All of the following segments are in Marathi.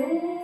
Aleluya.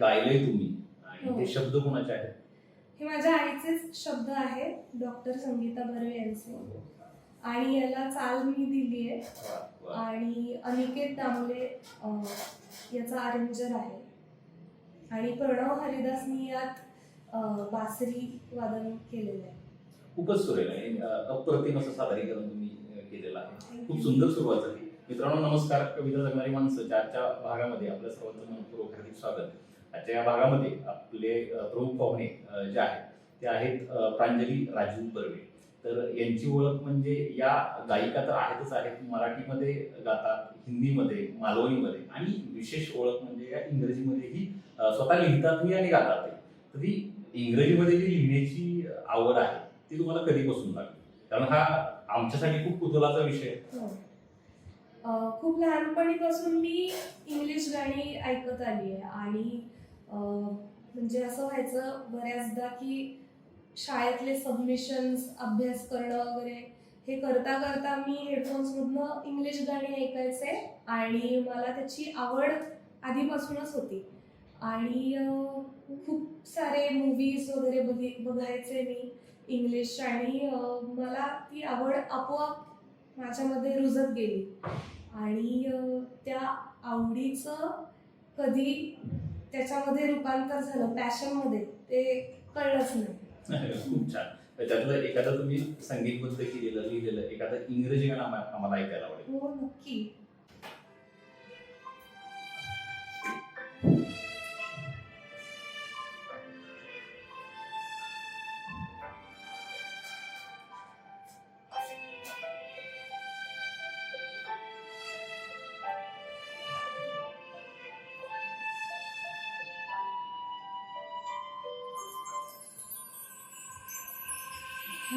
गायलंय तुम्ही. आणि हो. हे शब्द कोणाचे आहेत? हे माझ्या आईचेच शब्द आहेत डॉक्टर संगीता बर्वे यांचे. आणि याला चाल मी दिली आहे. आणि अनिकेत दामले याचा अरेंजर आहे. आणि प्रणव हरिदासनी यात बासरी वादन केलेलं आहे. खूपच सुरेल. आहे अप्रतिम असं सादरीकरण तुम्ही केलेलं आहे. खूप सुंदर सुरुवात झाली. मित्रांनो नमस्कार. कविता जगणारी माणसं आजच्या भागामध्ये आपल्या सर्वांचं मनपूर्वक हार्दिक स्वागत. आजच्या या भागामध्ये आपले प्रमुख पाहुणे जे आहेत ते आहेत प्रांजली राजू बर्वे. तर यांची ओळख म्हणजे या गायिका तर आहेतच आहेत मराठीमध्ये गातात हिंदीमध्ये मालवणीमध्ये. आणि विशेष ओळख म्हणजे या इंग्रजीमध्येही स्वतः लिहितातही आणि गातात तर ती इंग्रजीमध्ये जी लिहिण्याची आवड आहे ती तुम्हाला कधीपासून लागली? कारण हा आमच्यासाठी खूप कुतूहलाचा विषय आहे. हो. खूप लहानपणीपासून मी इंग्लिश गाणी ऐकत आली आहे. आणि म्हणजे असं व्हायचं बऱ्याचदा की शाळेतले सबमिशन्स अभ्यास करणं वगैरे हे करता करता मी हेडफोन्समधनं इंग्लिश गाणी ऐकायचे आणि मला त्याची आवड आधीपासूनच होती. आणि खूप सारे मूवीज वगैरे बघि बघायचे मी इंग्लिश आणि मला ती आवड आपोआप माझ्यामध्ये रुजत गेली. आणि त्या आवडीचं कधी त्याच्यामध्ये रूपांतर झालं पॅशनमध्ये ते कळलंच नाही. खूप छान. तर त्यातलं एखादं तुम्ही संगीतबद्ध केलेलं लिहिलेलं एखादं इंग्रजी गाणं आम्हा- आम्हाला ऐकायला आवडेल. हो नक्की.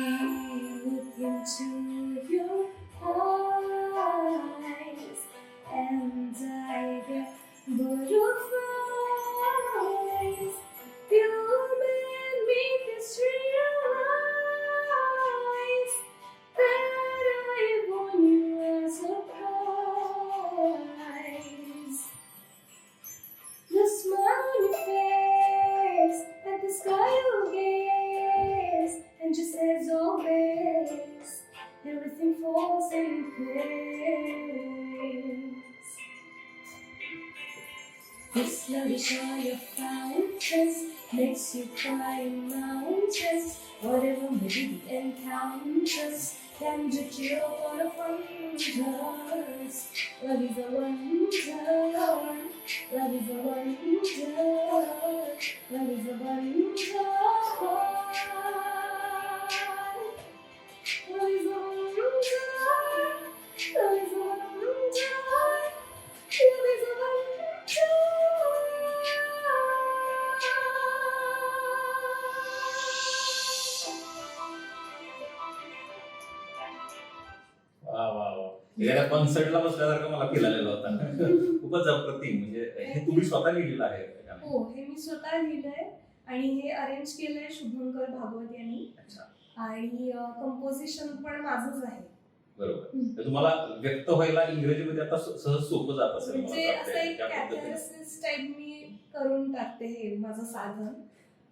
I look into your eyes and I get butterflies. Encounters, can you chill for the wonders? Love is a wonder. Love is a wonder. Love is a wonder. Love is एखाद्या कॉन्सर्टला बसल्यासारखं मला फील आलेला होता खूपच अप्रतिम म्हणजे हे तुम्ही स्वतः लिहिलेलं आहे. हो हे मी स्वतः लिहिलंय आणि हे अरेंज केलंय शुभंकर भागवत यांनी अच्छा आणि कंपोजिशन पण माझंच आहे बरोबर. तर तुम्हाला व्यक्त व्हायला इंग्रजीमध्ये आता सहज सोपं जात असेल म्हणजे. असं एक. कॅथॅरसिस टाईप मी करून टाकते हे माझं साधन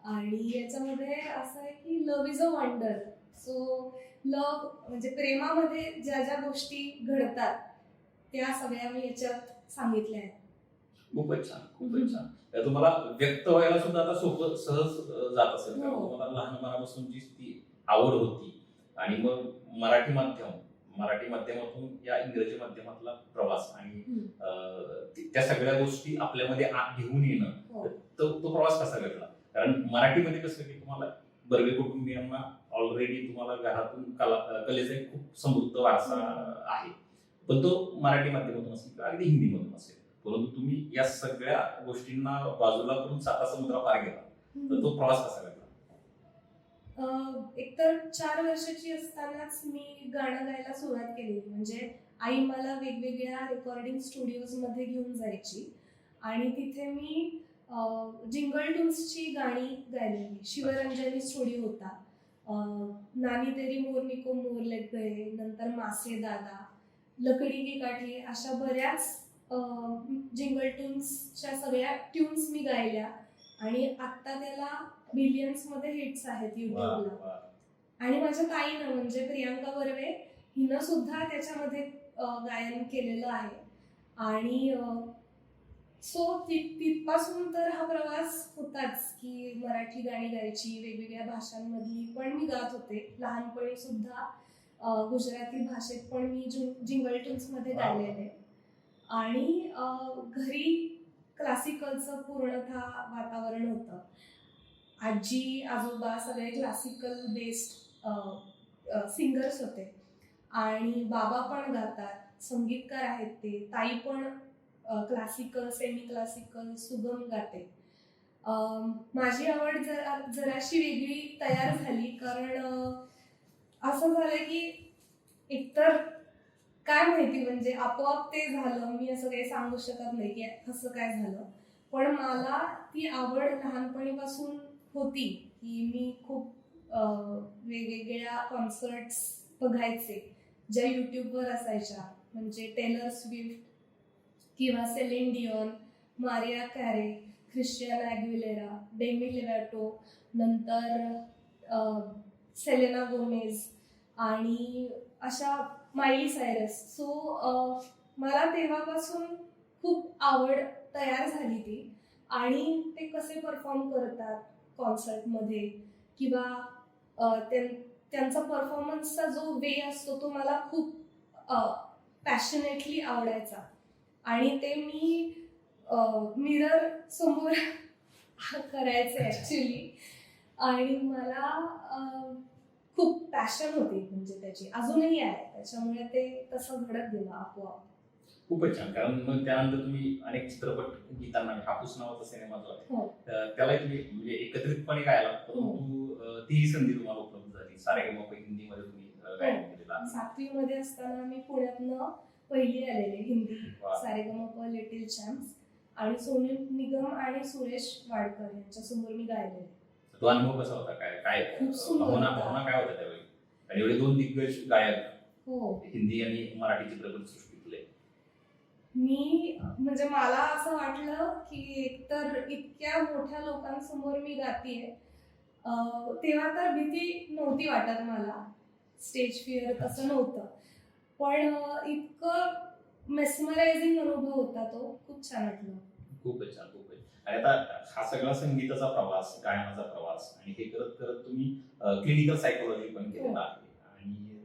आणि याच्यामध्ये असं आहे की love is a wonder so love म्हणजे प्रेमामध्ये ज्या ज्या गोष्टी घडतात त्या सगळ्या मी याच्यात सांगितल्या आहेत खूपच छान खूपच. छान तुम्हाला व्यक्त व्हायला सुद्धा आता सोपं सहज जात असेल हो. तुम्हाला लहानपणापासून जी ती आवड होती आणि मग मराठी माध्यम मराठी माध्यमातून या इंग्रजी माध्यमातला प्रवास आणि त्या सगळ्या गोष्टी आपल्यामध्ये घेऊन येणं हो. तो तो प्रवास कसा घडला कारण मराठीमध्ये कसं की तुम्हाला बर्वे कुटुंबियांना ऑलरेडी तुम्हाला घरातून कला कलेचा एक खूप समृद्ध वारसा आहे. पण तो मराठी माध्यमातून असेल किंवा अगदी हिंदीमधून असेल. परंतु तुम्ही या सगळ्या गोष्टींना बाजूला करून साता समुद्रा पार गेला तर तो प्रवास कसा घडला एकतर चार वर्षाची असतानाच मी गाणं गायला सुरुवात केली. म्हणजे आई मला वेगवेगळ्या रेकॉर्डिंग स्टुडिओजमध्ये घेऊन जायची. आणि तिथे मी जिंगल टून्सची गाणी गायलेली शिवरंजनी स्टुडिओ होता. नानी तेरी मोर निको मोर लग गए नंतर मासे दादा लकडी की काठी अशा बऱ्याच जिंगल टून्सच्या सगळ्या ट्यून्स मी गायल्या. आणि आत्ता त्याला बिलियन्समध्ये हिट्स आहेत युट्यूबला. आणि माझ्या ताईनं म्हणजे प्रियांका बर्वे हिनं सुद्धा त्याच्यामध्ये गायन केलेलं आहे. आणि सो तिथपासून तर हा प्रवास होताच की मराठी गाणी गायची वेगवेगळ्या भाषांमधली पण मी गात होते. लहानपणी सुद्धा गुजराती भाषेत पण मी जिंगल टून्समध्ये वा. गायलेले. आणि घरी क्लासिकलचं पूर्णतः वातावरण होतं. आजी आजोबा सगळे क्लासिकल बेस्ड सिंगर्स होते. आणि बाबा पण गातात संगीतकार आहेत ते ताई पण क्लासिकल सेमी क्लासिकल सुगम गाते. माझी आवड जरा जराशी वेगळी तयार झाली कारण असं झालं की एकतर काय माहिती म्हणजे आपोआप ते झालं मी असं काही सांगू शकत नाही की असं काय झालं. पण मला ती आवड लहानपणीपासून होती की मी खूप वेगवेगळ्या कॉन्सर्ट्स बघायचे ज्या युट्यूबवर असायच्या. म्हणजे टेलर स्विफ्ट किंवा Celine Dion Mariah Carey Christina Aguilera Demi Lovato नंतर सेलेना गोमेज आणि अशा मायली सायरस सो मला तेव्हापासून खूप आवड तयार झाली ती आणि ते कसे परफॉर्म करतात कॉन्सर्टमध्ये किंवा त्यां- त्यांचा परफॉर्मन्सचा जो वे असतो तो मला खूप पॅशनेटली आवडायचा. आणि ते मी मिरर समोर करायचे ॲक्च्युली आणि मला खूप पॅशन होती म्हणजे त्याची. अजूनही आहे. त्याच्यामुळे ते तसं घडत गेलं आपोआप. खूपच छान. कारण मग त्यानंतर तुम्ही अनेक चित्रपट गीतांना हापूस नावाचा सिनेमा जो आहे हो. तर त्याला तुम्ही म्हणजे एकत्रितपणे गायला परंतु अं, तीही संधी तुम्हाला उपलब्ध झाली. सारे हिंदीमध्ये तुम्ही अं, गायन केलेलं. सातवी मध्ये असताना मी पुण्यातनं पहिली आलेले हिंदी. Sa Re Ga Ma Pa little champs. आणि सोनू निगम आणि सुरेश वाडकर यांच्या समोर मी गायलेले तो अनुभव कसा होता? काय काय खूप सुंदर भावना होता. भावना काय होत्या त्यावेळी? आणि एवढे दोन दिग्गज गायक हो. हिंदी आणि मराठी चित्रपट सृष्टीतले. मी म्हणजे मला असं वाटलं की एकतर इतक्या मोठ्या लोकांसमोर मी गातीये. अं, तेव्हा तर भीती नव्हती वाटत मला. स्टेज फिअर तसं नव्हतं. पण इतकं मेस्मरायझिंग अनुभव होता तो. खूप छान वाटलं. खूपच छान खूपच. आणि आता हा सगळा संगीताचा प्रवास गायनाचा प्रवास आणि हे करत करत तुम्ही क्लिनिकल सायकोलॉजी पण केलेला आहे. आणि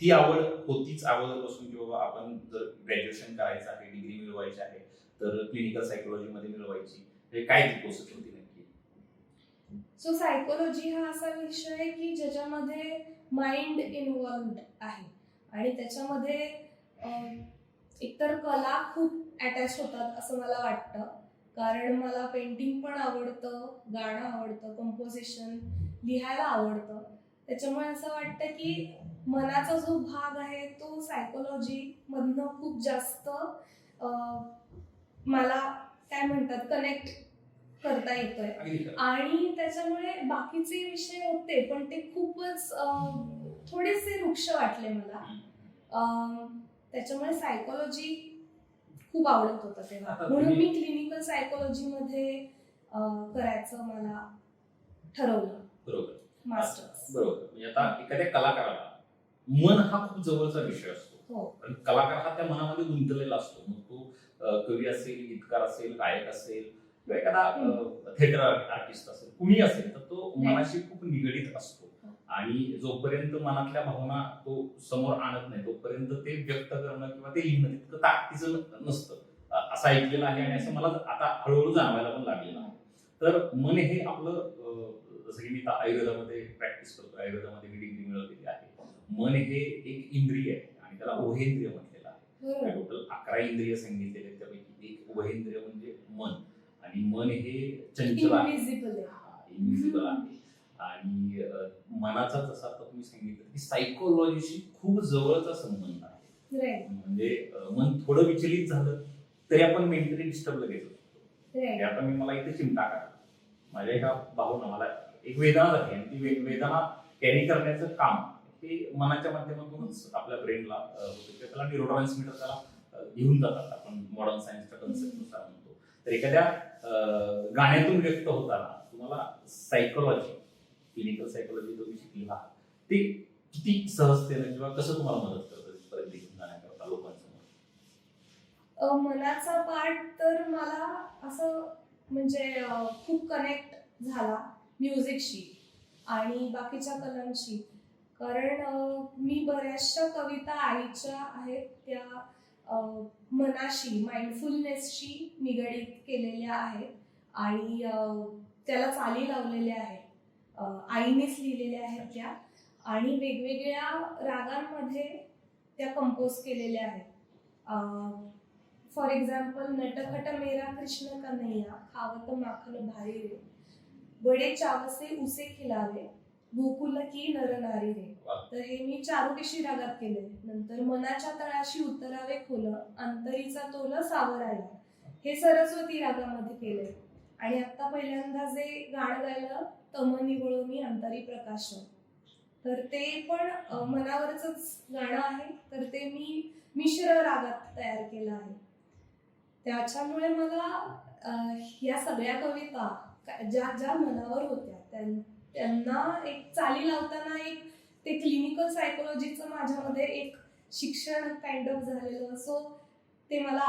ती आवड होतीच अगोदरपासून की बाबा आपण जर ग्रॅज्युएशन करायचं आहे डिग्री मिळवायची आहे तर क्लिनिकल सायकोलॉजी मध्ये मिळवायची. हे काय ती प्रोसेस होती नक्की सो सायकोलॉजी हा असा विषय की ज्याच्यामध्ये माइंड इन्वॉल्ड आहे. आणि त्याच्यामध्ये एकतर कला खूप अटॅच होतात असं मला वाटतं. कारण मला पेंटिंग पण आवडतं गाणं आवडतं कंपोजिशन लिहायला आवडतं. त्याच्यामुळे असं वाटतं की मनाचा जो भाग आहे तो सायकोलॉजी मधनं खूप जास्त मला काय म्हणतात कनेक्ट करता येतोय. आणि त्याच्यामुळे बाकीचे विषय होते पण ते खूपच थोडेसे वृक्ष वाटले मला. त्याच्यामुळे सायकोलॉजी खूप आवडत होतं तेव्हा. म्हणून मी क्लिनिकल सायकोलॉजी मध्ये अं, करायचं मला ठरवलं. बरोबर. मास्टर्स बरोबर. म्हणजे आता एखाद्या कलाकाराला मन हा खूप जवळचा विषय असतो. हो. कारण कलाकार हा त्या मनामध्ये गुंतलेला असतो. मग तो कवी असेल गीतकार असेल गायक असेल किंवा एखादा थिएटर आर्टिस्ट असेल कुणी असेल तर तो मनाशी खूप निगडीत असतो. हो. आणि जोपर्यंत मनातल्या भावना तो समोर आणत नाही तोपर्यंत ते व्यक्त करणं किंवा ते लिहिणं तितकं ताकदीचं नसतं. असं ऐकलेलं आहे आणि असं मला आता हळूहळू जाणवायला पण लागलेलं आहे. तर मन हे आपलं जसं की मी आयुर्वेदामध्ये प्रॅक्टिस करतो आयुर्वेदामध्ये मी डिग्री मिळवलेली आहे. मन हे एक इंद्रिय आहे आणि त्याला उभेंद्रिय म्हटलेलं आहे. टोटल अकरा इंद्रिय सांगितलेले. त्यापैकी एक उभयेंद्रिय म्हणजे मन. आणि मन हे चंचल आहे. इनविजिबल आहे. आणि मनाचा जसा आता तुम्ही सांगितलं की सायकोलॉजीशी खूप जवळचा संबंध आहे. म्हणजे मन थोडं विचलित झालं तरी आपण मेंटली डिस्टर्ब लगेच होतो. आता मी मला इथे चिमटा करा. माझ्या एका भाऊनं मला एक वेदना झाली आणि ती वेदना कॅरी करण्याचं काम हे मनाच्या माध्यमातूनच आपल्या ब्रेनला त्याला न्यूरोट्रान्समीटर त्याला घेऊन जातात. आपण मॉडर्न सायन्सच्या कन्सेप्टनुसार म्हणतो. तर एखाद्या गाण्यातून व्यक्त होताना तुम्हाला सायकोलॉजी क्लिनिकल सायकोलॉजी तुम्ही शिकलेला आहात ते किती सहजतेनं किंवा कसं तुम्हाला मदत करतं परत घेऊन जाण्याकरता लोकांसमोर? मनाचा पार्ट तर मला असं म्हणजे खूप कनेक्ट झाला म्युझिकशी आणि बाकीच्या कलांशी. कारण मी बऱ्याचशा कविता आईच्या आहेत त्या मनाशी माइंडफुलनेसशी निगडीत केलेल्या आहेत आणि त्याला चाली लावलेल्या आहेत. आईनेच लिहिलेल्या आहेत त्या. आणि वेगवेगळ्या रागांमध्ये त्या कंपोज केलेल्या आहेत. फॉर एक्झाम्पल नटखट मेरा कृष्ण कन्हैया खावत माखन भारी रे. बडे चावसे उसे खिलावे गोकुल की नर नारी रे. तर हे मी चारुकेशी रागात केले नंतर मनाच्या तळाशी उतरावे खोल अंतरीचा तोल सावरायला. हे सरस्वती रागामध्ये केले आणि आता पहिल्यांदा जे गाणं गायलं तम निवळूनी अंतरी प्रकाश तर ते पण मनावरच गाणं आहे. तर ते मी मिश्र रागात तयार केलं आहे. त्याच्यामुळे मला या सगळ्या कविता ज्या ज्या मनावर होत्या त्यां- त्यांना एक चाली लावताना एक ते क्लिनिकल सायकोलॉजीचं माझ्यामध्ये एक शिक्षण काइंड ऑफ झालेलं. सो ते मला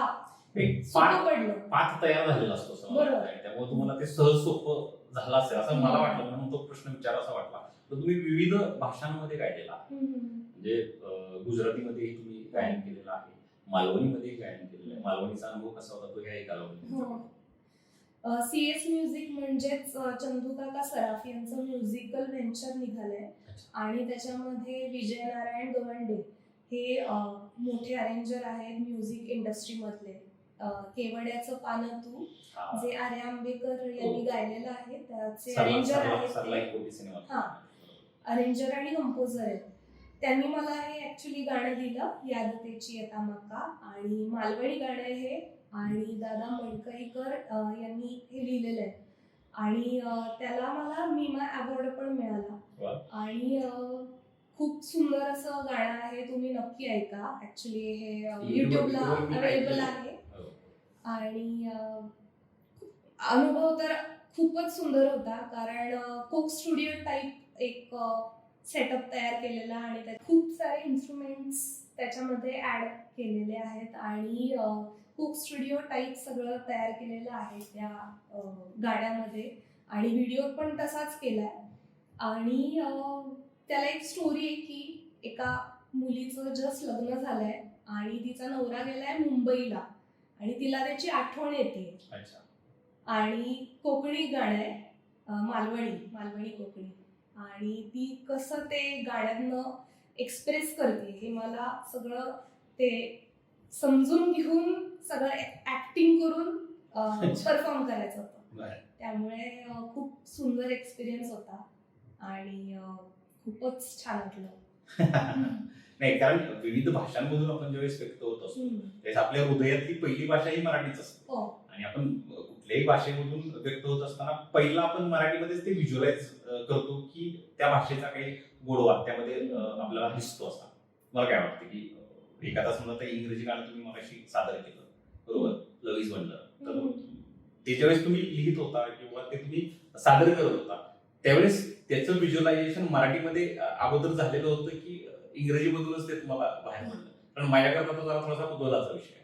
पडलं. पाठ तयार झालेला असतो. त्यामुळे तुम्हाला ते सहज सोपं झालं असेल असं मला वाटलं म्हणून तो प्रश्न विचारासा वाटला. तर तुम्ही विविध भाषांमध्ये गायलेला आहे हम्म. म्हणजे गुजरातीमध्येही तुम्ही गायन केलेलं आहे. मालवणीमध्येही गायन केलेलं आहे. मालवणीचा अनुभव कसा होता? तो हो. सी एस म्युझिक म्हणजेच चंदू काका सराफ यांचं म्युझिकल व्हेंचर निघालंय. आणि त्याच्यामध्ये विजय नारायण गवंडे हे मोठे अरेंजर आहेत म्युझिक इंडस्ट्रीमधले केवड्याचं पानं तू जे आर्या आंबेकर यांनी हो. गायलेलं आहे त्याचे अरेंजर आहेत हा. अरेंजर आणि कंपोजर आहेत त्यांनी मला हे ऍक्च्युली गाणं दिलं यादतेची येता मका आणि मालवणी गाणं हे आणि दादा मणकईकर अ, यांनी हे लिहिलेलं आहे आणि त्याला मला मीमा अवॉर्ड पण. मिळाला आणि खूप सुंदर असं गाणं आहे तुम्ही नक्की ऐका ऍक्च्युली हे युट्यूबला अवेलेबल. आहे. आणि अनुभव तर खूपच सुंदर होता. कारण कोक स्टुडिओ टाईप एक सेटअप तयार केलेला आणि त्यात खूप सारे इन्स्ट्रुमेंट्स त्याच्यामध्ये ॲड केलेले आहेत आणि कुक स्टुडिओ टाईप सगळं तयार केलेलं आहे त्या गाड्यामध्ये. गाण्यामध्ये आणि व्हिडिओ पण तसाच केला आहे आणि त्याला एक स्टोरी आहे की एका मुलीचं जस्ट लग्न झालं आहे आणि तिचा नवरा गेला आहे मुंबईला. आणि तिला त्याची आठवण येते. आणि कोकणी गाणं आहे मालवणी मालवणी कोकणी. आणि ती कसं ते गाण्यातनं एक्सप्रेस करते हे मला सगळं ते समजून घेऊन सगळं ऍक्टिंग करून. परफॉर्म करायचं होतं. त्यामुळे खूप सुंदर एक्सपिरियन्स होता. आणि खूपच छान वाटलं. नाही कारण विविध भाषांमधून आपण ज्यावेळेस व्यक्त होत असतो. त्यावेळेस आपल्या हृदयातली पहिली भाषा ही मराठीच असते. हो. आणि आपण कुठल्याही भाषेमधून व्यक्त होत असताना पहिला आपण मराठीमध्येच ते व्हिज्युअलाइज करतो की त्या भाषेचा काही गोडवा त्यामध्ये आपल्याला दिसतो असा. मला काय वाटतं की एखादा समजा ते इंग्रजी गाणं तुम्ही मगाशी सादर केलं बरोबर? लव इज वंडर तर. ते ज्यावेळेस तुम्ही लिहित होता किंवा ते तुम्ही सादर करत होता त्यावेळेस त्याचं व्हिज्युअलायझेशन मराठीमध्ये अगोदर झालेलं होतं की इंग्रजीमधूनच ते तुम्हाला बाहेर पडलं. कारण माझ्याकरता तो जरा थोडासा कुतूहलाचा विषय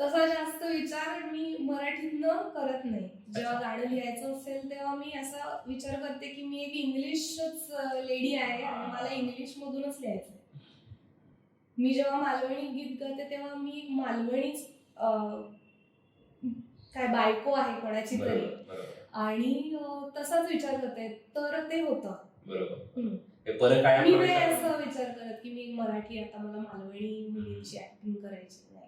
तसा जास्त विचार मी मराठीतनं करत नाही. जेव्हा. गाणं लिहायचं असेल तेव्हा मी असा विचार करते की मी एक इंग्लिशच लेडी आहे आणि मला इंग्लिश मधूनच लिहायचं मी जेव्हा मालवणी गीत गाते तेव्हा मी एक मालवणीच काय बायको आहे कोणाची तरी. आणि तसाच विचार करते तर ते होतं बरोबर. हे परत काय मी नाही असं विचार करत की मी एक मराठी आता मला मालवणी मुलीची ऍक्टिंग करायची नाही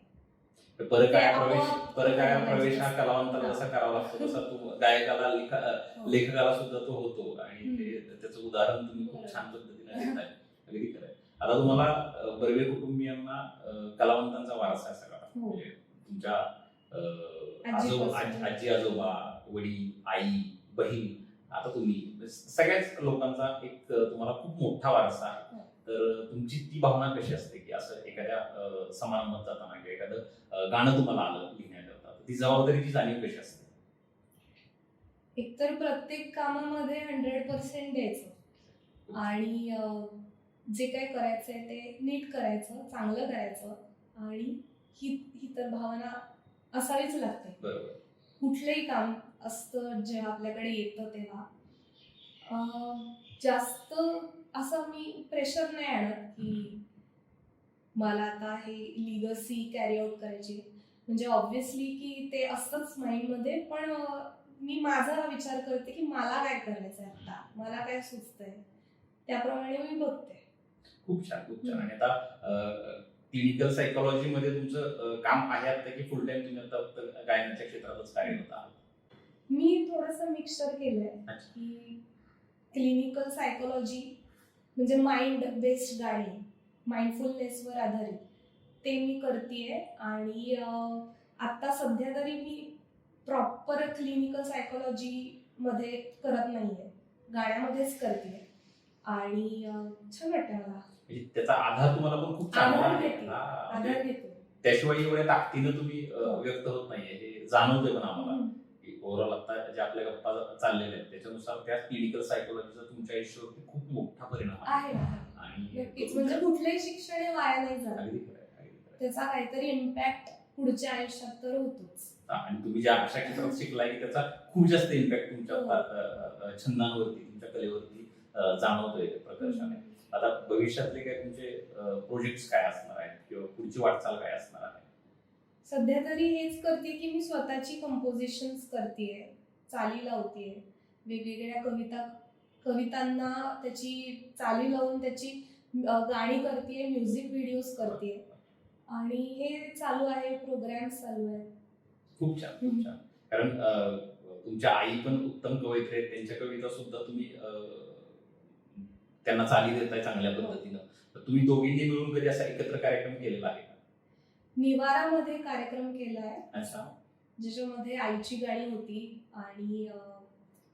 परत काय ते प्रवेश आपोआप परत काय करायला प्रवेश हा. कलावंताला जसा करावा लागतो तसा तो गायकाला लिखा हो. लेखकाला सुद्धा तो होतो आणि ते त्याचं उदाहरण तुम्ही खूप. छान पद्धतीने देताय अगदी खरंय आता तुम्हाला बर्वे कुटुंबियांना कलावंतांचा वारसा सगळा हो. म्हणजे तुमच्या आजी- आजी आजोबा वडील आई बहीण आता तुम्ही सगळ्याच लोकांचा एक तुम्हाला खूप मोठा वारसा आहे. हो. तर तुमची ती भावना कशी असते की असं एखाद्या समारंभात जाताना किंवा एखादं गाणं तुम्हाला आलं लिहिण्याकरता ती जबाबदारीची जाणीव कशी असते? एकतर प्रत्येक कामामध्ये हंड्रेड पर्सेंट द्यायचं. आणि जे काय करायचंय ते नीट करायचं चांगलं करायचं. आणि ही ही तर भावना असावीच लागते. बरोबर. कुठलंही काम असतं जेव्हा आपल्याकडे येतं तेव्हा. अं, जास्त असं मी प्रेशर नाही आणत की मला आता हे लिगसी कॅरी आउट करायची म्हणजे ऑब्व्हियसली की ते असतंच माइंडमध्ये पण अं, मी माझा विचार करते की मला काय करायचंय आता? मला काय सुचतंय? त्याप्रमाणे मी बघते. खूप छान खूप छान. आणि आता क्लिनिकल सायकोलॉजी मध्ये तुमचं काम आहे आता की फुल टाइम तुम्ही आता गायनाच्या क्षेत्रातच कार्यरत आहात? मी थोडस मिक्सचर केलंय. की क्लिनिकल सायकोलॉजी म्हणजे माइंड बेस्ड गाणी माइंडफुलनेसवर आधारित. ते मी करतेय आणि आता सध्या तरी मी प्रॉपर क्लिनिकल सायकोलॉजी मध्ये करत नाहीये. गाण्यामध्येच करते आणि छान वाटतं मला. म्हणजे त्याचा आधार तुम्हाला पण खूप चांगला आधार आहे. हा, म्हणजे घेते त्याशिवाय एवढ्या ताकदीनं तुम्ही अं, हो. व्यक्त होत नाहीये हे जाणवतंय पण आम्हाला हम्म. की ओव्हरऑल आता ज्या आपल्या गप्पा चाललेल्या आहेत त्याच्यानुसार त्या क्लिनिकल सायकोलॉजीचा तुमच्या आयुष्यावरती खूप मोठा परिणाम आहे आहे आहे. आणि नक्कीच म्हणजे कुठलंही शिक्षण हे वाया नाही जात अगदी खरं आहे, अगदी खरं आहे. त्याचा काहीतरी इम्पॅक्ट पुढच्या आयुष्यात तर होतोच आणि तुम्ही ज्या अशा क्षेत्रात शिकलाय की त्याचा खूप जास्त इम्पॅक्ट तुमच्या हो. अ, अ, छंदांवरती तुमच्या कलेवरती अ, जाणवतोय प्रकर्षाने आता भविष्यातले काय तुमचे प्रोजेक्ट्स काय असणार आहेत? किंवा पुढची वाटचाल काय असणार आहे? सध्या तरी हेच करते की मी स्वतःची कंपोजिशन करतेय चाली लावतेय. वेगवेगळ्या कविता कवितांना त्याची चाली लावून त्याची गाणी करतेय म्युझिक व्हिडिओज करतेय. आणि हे चालू आहे प्रोग्राम्स चालू आहेत. खूप छान खूप छान. कारण तुमच्या आई पण उत्तम कवयित्री आहेत. त्यांच्या कविता सुद्धा तुम्ही त्यांना चाली देताय चांगल्या पद्धतीनं. तर तुम्ही दोघींनी मिळून कधी असा एकत्र कार्यक्रम केलेला आहे. निवारामध्ये कार्यक्रम केलाय. अच्छा. ज्याच्यामध्ये आईची गाणी होती आणि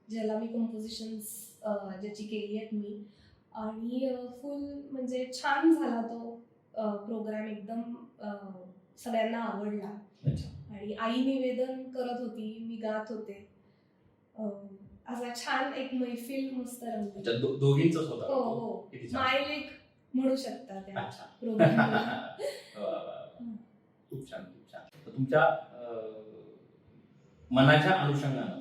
ज्याला मी कंपोजिशन्स ज्याची केली आहेत मी. आणि फुल म्हणजे छान झाला तो प्रोग्राम एकदम सगळ्यांना आवडला. आणि आई निवेदन करत होती मी गात होते. असा छान एक मैफिल मस्त रंगली अच्छा, दो- दोघींचंच होतं हो हो. म्हणू शकता त्या. खूप छान खूप छान. तुमच्या मनाच्या अनुषंगानं.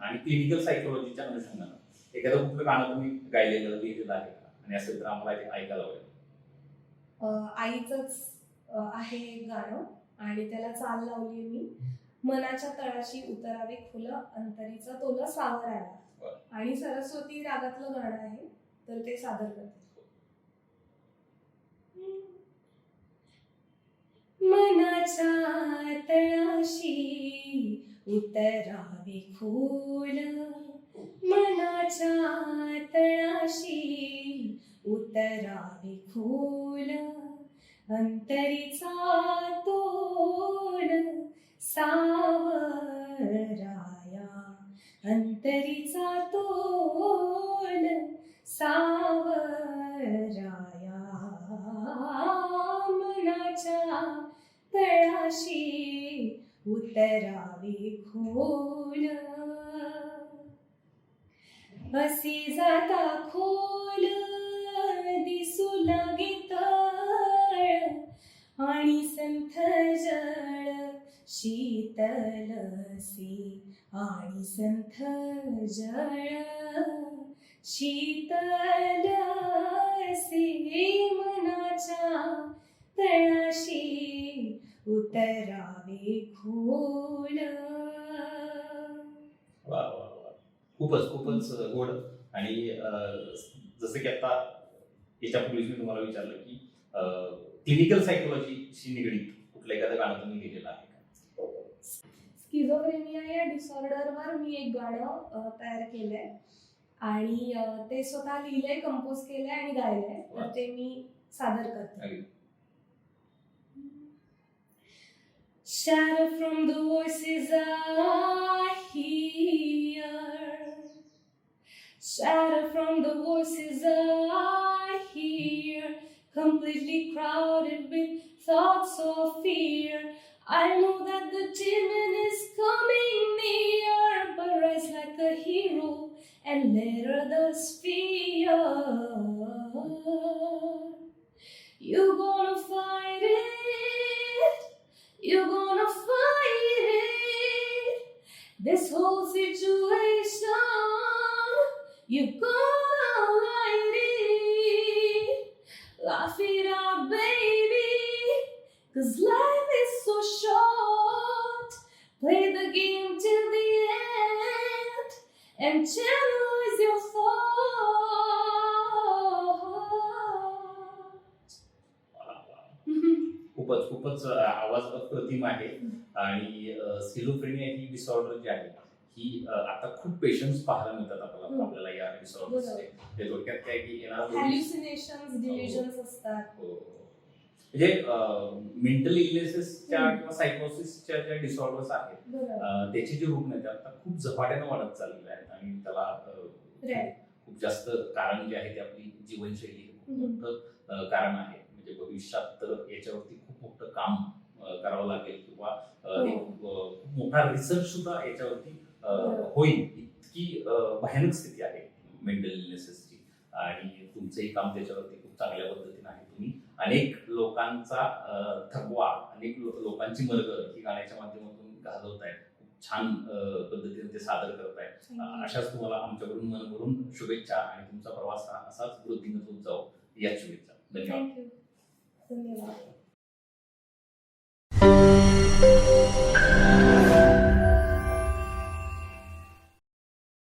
आणि क्लिनिकल सायकोलॉजीच्या अनुषंगानं एखादं कुठलं गाणं तुम्ही गायलेलं लिहिलेलं आहे का? आणि असेल तर आम्हाला ते ऐकायला आवडेल. आईचंच आहे एक गाणं आणि त्याला चाल लावली मी. मनाच्या तळाशी उतरावे फुलं अंतरीचा तोला सावरायला. आणि सरस्वती रागातलं गाणं आहे तर ते सादर करते मनाच्या तळाशी उतरावे फूल मनाच्या तळाशी उतरावे फूल अंतरीचा तोल सावराया. अंतरीचा तोल सावराया. मनाच्या तळाशी उतरावे खोल. बसी जाता खोल दिसू लागे तळ. आणि संथ जळ शीतलसी आणि संथ जळ. शीतलसी मनाच्या तळाशी उतरावे खोल. वा वा वा. खूपच खूपच गोड. आणि जसं की आता याच्यापूर्वीच मी तुम्हाला विचारलं की क्लिनिकल सायकोलॉजीशी निगडीत कुठलं एखादं गाणं तुम्ही लिहिलेलं आहे स्किझोफ्रेनिया या डिसऑर्डरवर मी एक गाणं तयार केलंय आणि ते स्वतः लिहिलंय कंपोज केलंय आणि गायलंय. तर ते मी सादर करते. Shatter from the voices I hear. Shatter from the voices I hear. Completely crowded with thoughts of fear. I know that the demon is coming near, but rise like a hero and let others fear. You're gonna fight it. You're gonna fight it. This whole situation, you're gonna आवाज अप्रतिम आहे आणि स्किझोफ्रेनिया ही डिसऑर्डर जी आहे ही आता खूप पेशंट्स पाहायला मिळतात आपल्याला हम्म. आपल्याला या ते थोडक्यात काय की येणारा असतात हो. म्हणजे मेंटल इलनेसेसच्या. किंवा सायकोसिसच्या ज्या डिसऑर्डर्स आहेत त्याची जी रुग्ण आहेत आता खूप झपाट्यानं वाढत चाललेले आहेत आणि त्याला. खूप जास्त कारण जे आहे ते आपली जीवनशैली हे खूप. मोठं कारण आहे म्हणजे भविष्यात तर याच्यावरती खूप मोठं काम करावं लागेल किंवा हो. एक मोठा रिसर्च सुद्धा याच्यावरती बरोबर. होईल. इतकी भयानक स्थिती आहे मेंटल इलनेसेसची आणि तुमचंही काम त्याच्यावरती खूप चांगल्या पद्धतीने आहे. तुम्ही अनेक लोकांचा थकवा अनेक लोकांची मरगळ ही गाण्याच्या माध्यमातून घालवताय. खूप छान पद्धतीने ते सादर करताय. अशाच तुम्हाला आमच्याकडून मनभरून शुभेच्छा आणि तुमचा प्रवास हा असाच वृद्धीने होत जाऊ या शुभेच्छा. धन्यवाद. धन्यवाद.